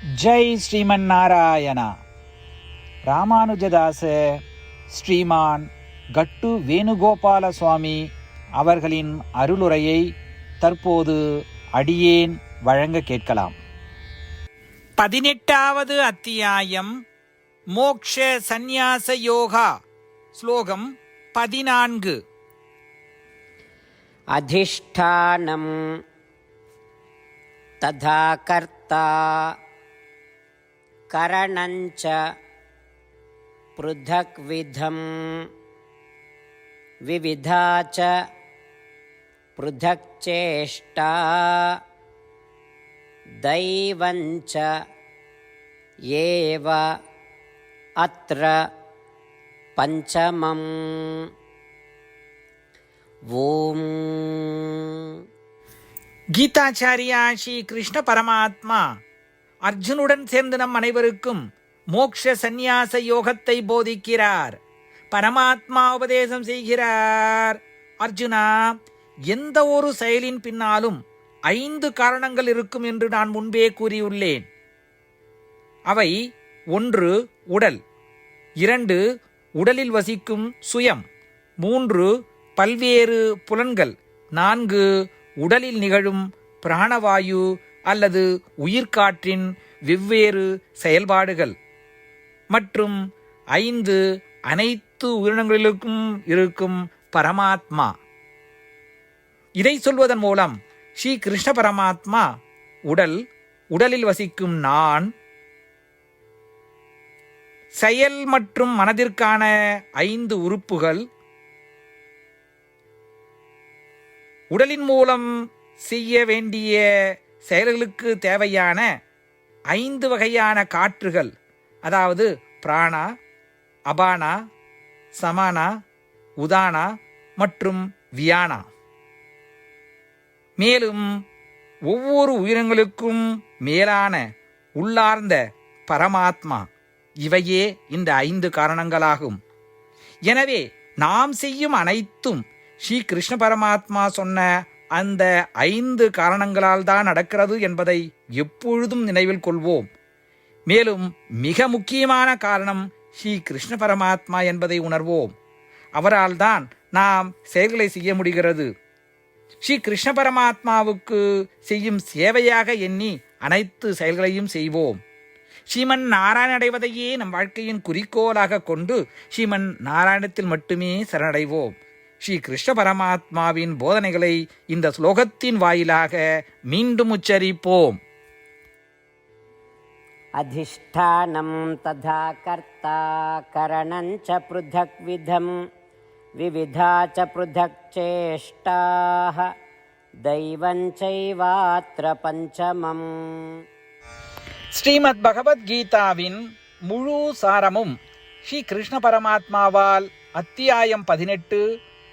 ஜெய் ஸ்ரீமன் நாராயணா. ராமானுஜதாச ஸ்ரீமான் கட்டு வேணுகோபால சுவாமி அவர்களின் அருளுரையை தற்போது அடியேன் வழங்க கேட்கலாம். பதினெட்டாவது அத்தியாயம் மோக்ஷ சந்நியாச யோகா ஸ்லோகம் பதினான்கு. அதிஷ்டானம் ததா கர்த்தா करणञ्च पृथक्विधं। विविधा च पृथक्चेष्टा। दैवञ्च एव अत्र पञ्चमम्। ओं गीताचार्या श्रीकृष्णपरमात्मा। அர்ஜுனுடன் சேர்ந்து நம் அனைவருக்கும் மோக்ஷ சந்நியாச யோகத்தை போதிக்கிறார். பரமாத்மா உபதேசம் செய்கிறார். அர்ஜுனா எந்த ஒரு செயலின் பின்னாலும் ஐந்து காரணங்கள் இருக்கும் என்று நான் முன்பே கூறியுள்ளேன். அவை ஒன்று உடல். இரண்டு உடலில் வசிக்கும் சுயம். மூன்று பல்வேறு புலன்கள். நான்கு உடலில் நிகழும் பிராணவாயு அல்லது உயிர்காற்றின் வெவ்வேறு செயல்பாடுகள் மற்றும் ஐந்து அனைத்து உயிரினங்களிலும் இருக்கும் பரமாத்மா. இதை சொல்வதன் மூலம் ஸ்ரீ கிருஷ்ண பரமாத்மா உடல் உடலில் வசிக்கும் நான் செயல் மற்றும் மனதிற்கான ஐந்து உறுப்புகள் உடலின் மூலம் செய்ய வேண்டிய செயல்களுக்கு தேவையான ஐந்து வகையான காற்றுகள் அதாவது பிராணா அபானா சமானா உதானா மற்றும் வியானா. மேலும் ஒவ்வொரு உயிரினங்களுக்கும் மேலான உள்ளார்ந்த பரமாத்மா இவையே இந்த ஐந்து காரணங்களாகும். எனவே நாம் செய்யும் அனைத்தும் ஸ்ரீ கிருஷ்ண பரமாத்மா சொன்ன அந்த ஐந்து காரணங்களால் தான் நடக்கிறது என்பதை எப்பொழுதும் நினைவில் கொள்வோம். மேலும் மிக முக்கியமான காரணம் ஸ்ரீ கிருஷ்ண பரமாத்மா என்பதை உணர்வோம். அவரால் தான் நாம் செயல்களை செய்ய முடிகிறது. ஸ்ரீ கிருஷ்ண பரமாத்மாவுக்கு செய்யும் சேவையாக எண்ணி அனைத்து செயல்களையும் செய்வோம். ஸ்ரீமன் நாராயண அடைவதையே நம் வாழ்க்கையின் குறிக்கோளாக கொண்டு ஸ்ரீமன் நாராயணத்தில் மட்டுமே சரணடைவோம். ஸ்ரீ கிருஷ்ண பரமாத்மாவின் போதனைகளை இந்த ஸ்லோகத்தின் வாயிலாக மீண்டும் உச்சரிப்போம். அதிஷ்டானம் ததா கர்த்தா கரணஞ்ச பிருதக் விதம் விவிதா ச பிருதக் சேஷ்டாக தெய்வஞ்சைவாத்திர பஞ்சமம் ஸ்ரீமத் பகவத்கீதாவின் முழு சாரமும் ஸ்ரீ கிருஷ்ண பரமாத்மாவால் அத்தியாயம் பதினெட்டு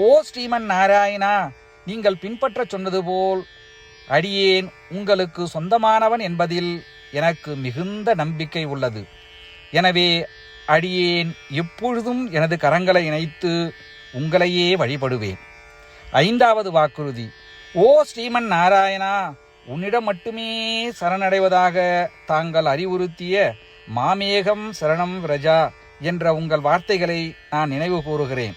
ஓ ஸ்ரீமன் நாராயணா நீங்கள் பின்பற்றச் சொன்னது போல் அடியேன் உங்களுக்கு சொந்தமானவன் என்பதில் எனக்கு மிகுந்த நம்பிக்கை உள்ளது. எனவே அடியேன் எப்பொழுதும் எனது கரங்களை இணைத்து உங்களையே வழிபடுவேன். ஐந்தாவது வாக்குறுதி. ஓ ஸ்ரீமன் நாராயணா உன்னிடம் மட்டுமே சரணடைவதாக தாங்கள் அறிவுறுத்திய மாமேகம் சரணம் ரஜா என்ற உங்கள் வார்த்தைகளை நான் நினைவு கூறுகிறேன்.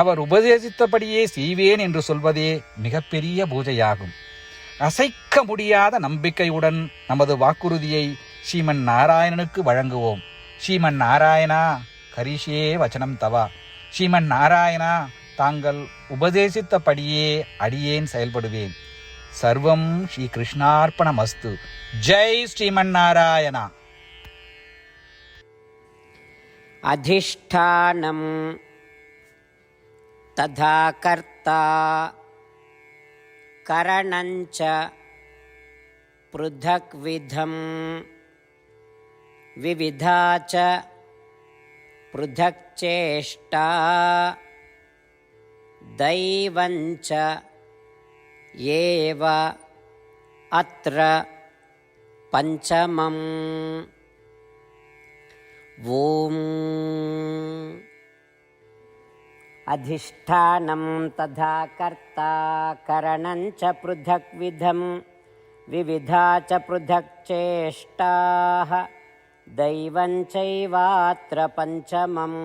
அவர் உபதேசித்தபடியே செய்வேன் என்று சொல்வதே மிகப்பெரிய பூஜையாகும். அசைக்க முடியாத நம்பிக்கையுடன் நமது வாக்குறுதியை ஸ்ரீமன் நாராயணனுக்கு வழங்குவோம். ஸ்ரீமன் நாராயணா கரிஷே வச்சனம் தவா. ஸ்ரீமன் நாராயணா தாங்கள் உபதேசித்தபடியே அடியேன் செயல்படுவேன். சர்வம் ஸ்ரீ கிருஷ்ணார்ப்பணம் அஸ்து ஜெய் ஸ்ரீமன் நாராயணா. அதிஷ்டானம். तथा कर्ता। करणञ्च पृथक्विधं विविधा च पृथक्चेष्टा दैवञ्च एव अत्र पञ्चमम्। ॐ अधिष्ठानं तथा कर्ता करणञ्च पृथक् विधं विविधा च पृथक् चेष्टाः दैवञ्चैवात्रपञ्चमम्